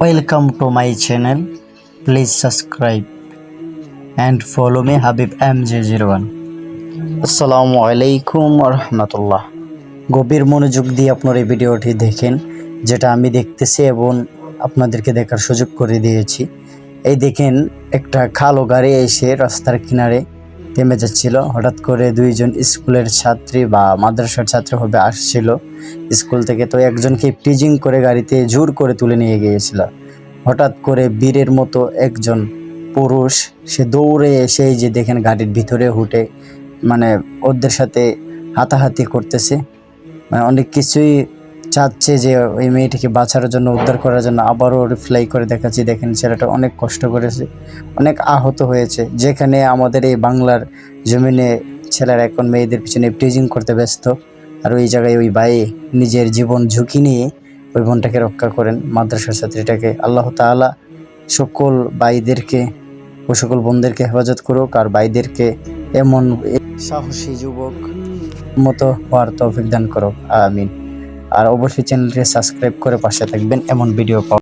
Welcome to my channel. Please subscribe and follow me, Habib MJ01. আসসালামু আলাইকুম রহমতুল্লাহ গভীর মনোযোগ দিয়ে আপনার এই ভিডিওটি দেখেন, যেটা আমি দেখতেছি এবং আপনাদেরকে দেখার সুযোগ করে দিয়েছি এই দেখেন, একটা খালো গাড়ি এসে রাস্তার কিনারে থেমে যাচ্ছিল হঠাৎ করে দুইজন স্কুলের ছাত্রী বা মাদ্রাসার ছাত্র হবে আসছিল। স্কুল থেকে তো একজনকে টিজিং করে গাড়িতে জোর করে তুলে নিয়ে গিয়েছিল। হঠাৎ করে বীরের মতো একজন পুরুষ, সে দৌড়ে এসে যে দেখেন গাড়ির ভিতরে হুটে মানে ওদের সাথে হাতাহাতি করতেছে। মানে অনেক কিছুই চাচ্ছে যে ওই মেয়েটিকে বাঁচানোর জন্য, উদ্ধার করার জন্য আবারও রিপ্লাই করে দেখাচ্ছি। দেখেন ছেলেটা অনেক কষ্ট করেছে, অনেক আহত হয়েছে। যেখানে আমাদের এই বাংলার জমিনে ছেলেরা এখন মেয়েদের পিছনে প্রিজিং করতে ব্যস্ত। আর ওই জায়গায় ওই ভাই নিজের জীবন ঝুঁকি নিয়ে ওই বোনটাকে রক্ষা করেন মাদ্রাসার ছাত্রীটাকে। আল্লাহ তাআলা সকল ভাইদেরকে ও সকল বোনদেরকে হেফাজত করুক আর ভাইদেরকে এমন সাহসী যুবক মতো হওয়ার তৌফিক দান করুক। আমিন। আর অবশ্যই চ্যানেলটি সাবস্ক্রাইব করে পাশে থাকবেন। এমন ভিডিও পাওয়া